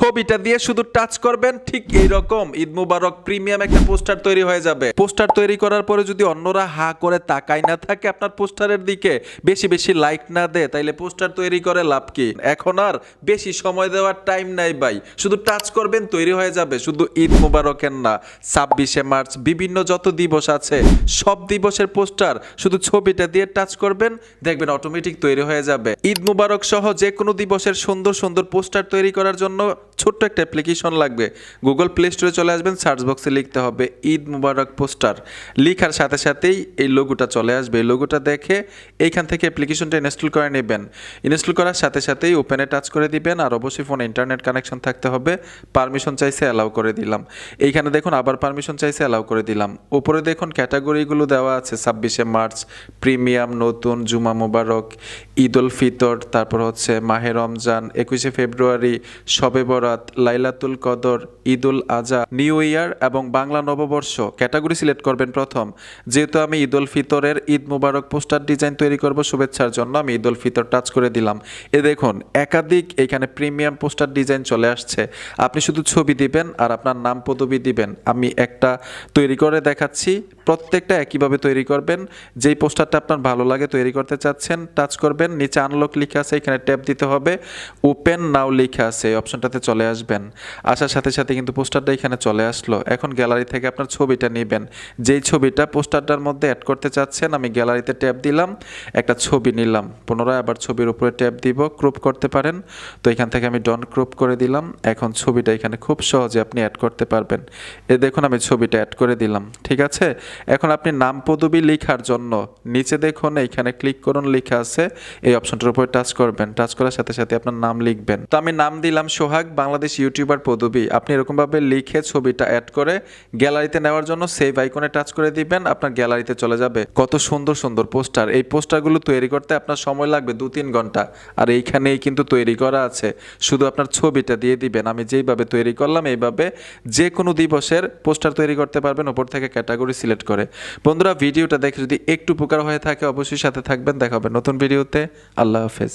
ছবিটা দিয়ে শুধু টাচ করবেন, ঠিক এইরকম। ঈদ মুবারক প্রিমিয়াম একটা পোস্টার তৈরি হয়ে যাবে। পোস্টার তৈরি করার পরে যদি অন্যরা হা করে তাকাই না থাকে আপনার পোস্টারের দিকে, বেশি বেশি লাইক না দেয়, তাইলে পোস্টার তৈরি করে লাভ কি? এখন আর বেশি সময় দেওয়ার টাইম নাই ভাই। শুধু টাচ করবেন, তৈরি হয়ে যাবে। শুধু ঈদ মুবারকের না, ছাব্বিশে মার্চ বিভিন্ন যত দিবস আছে, সব দিবসের পোস্টার শুধু ছবিটা দিয়ে টাচ করবেন, দেখবেন অটোমেটিক তৈরি হয়ে যাবে। ঈদ মুবারক সহ যে কোনো দিবসের সুন্দর সুন্দর পোস্টার তৈরি করার জন্য ছোট্ট একটা অ্যাপ্লিকেশন লাগবে। গুগল প্লে স্টোরে চলে আসবেন সার্চ বক্সে লিখতে হবে ঈদ মুবারক পোস্টার। লিখার সাথে সাথেই এই লোগোটা চলে আসবে। এই লোগোটা দেখে এইখান থেকে অ্যাপ্লিকেশনটা ইনস্টল করে নেবেন। ইনস্টল করার সাথে সাথেই ওপেনে টাচ করে দিবেন, আর অবশ্যই ফোনে ইন্টারনেট কানেকশন থাকতে হবে। পারমিশন চাইছে অ্যালাউ করে দিলাম। এইখানে দেখুন, আবার পারমিশন চাইছে অ্যালাউ করে দিলাম। ওপরে দেখুন ক্যাটাগরিগুলো দেওয়া আছে, ছাব্বিশে মার্চ, প্রিমিয়াম, নতুন, জুমা মুবারক, ঈদ উল ফিতর, তারপর হচ্ছে মাহে রমজান, একুশে ফেব্রুয়ারি, শবে বরাত লাইলাতুল কদর ঈদ উল আজহা, নিউ ইয়ার এবং বাংলা নববর্ষ ক্যাটাগরি সিলেক্ট করবেন প্রথম। যেহেতু আমি ঈদ উল ফিতরের ঈদ মুবারক পোস্টার ডিজাইন তৈরি করব শুভেচ্ছার জন্য আমি ঈদ উল ফিতর টাচ করে দিলাম। এ দেখুন, একাধিক এখানে প্রিমিয়াম পোস্টার ডিজাইন চলে আসছে। আপনি শুধু ছবি দিবেন আর আপনার নাম পদবি দিবেন। আমি একটা তৈরি করে দেখাচ্ছি। প্রত্যেকটা একইভাবে তৈরি করবেন। যেই পোস্টারটা আপনার ভালো লাগে তৈরি করতে চাচ্ছেন, টাচ করবেন। নিচে আনলক লেখা আছে, এখানে ট্যাপ দিতে হবে। ওপেন নাও লেখা আছে অপশনটাতে চলে আসবেন। আসার সাথে সাথে কিন্তু পোস্টারটা এখানে চলে আসলো। এখন গ্যালারি থেকে আপনার ছবিটা নেবেন। যেই ছবিটা পোস্টারটার মধ্যে অ্যাড করতে চাচ্ছেন, আমি গ্যালারিতে ট্যাপ দিলাম, একটা ছবি নিলাম। পুনরায় আবার ছবির উপরে ট্যাপ দিব ক্রপ করতে পারেন। তো এখান থেকে আমি ডন ক্রপ করে দিলাম। এখন ছবিটা এখানে খুব সহজে আপনি অ্যাড করতে পারবেন। এ দেখুন, আমি ছবিটা অ্যাড করে দিলাম। ঠিক আছে? এখন আপনি নাম পদবি লেখার জন্য নিচে দেখুন এইখানে ক্লিক করুন, লেখা আছে। এই অপশনটার উপরে টাচ করবেন। টাচ করার সাথে সাথে আপনার নাম লিখবেন। তো আমি নাম দিলাম সোহাগ বাংলাদেশ ইউটিউবার পদবি, আপনি এরকমভাবে লিখে ছবিটা অ্যাড করে গ্যালারিতে নেওয়ার জন্য সেভ আইকনে টাচ করে দিবেন, আপনার গ্যালারিতে চলে যাবে। কত সুন্দর সুন্দর পোস্টার এই পোস্টারগুলো তৈরি করতে আপনার সময় লাগবে দু তিন ঘণ্টা। আর এইখানেই কিন্তু তৈরি করা আছে। শুধু আপনার ছবিটা দিয়ে দিবেন। আমি যেইভাবে তৈরি করলাম, এইভাবে যে কোনো দিবসের পোস্টার তৈরি করতে পারবেন ওপর থেকে ক্যাটাগরি সিলেক্ট করে। বন্ধুরা, ভিডিওটা দেখে যদি একটু উপকার হয়ে থাকে, অবশ্যই সাথে থাকবেন। দেখা হবে নতুন ভিডিওতে। আল্লাহ হাফেজ।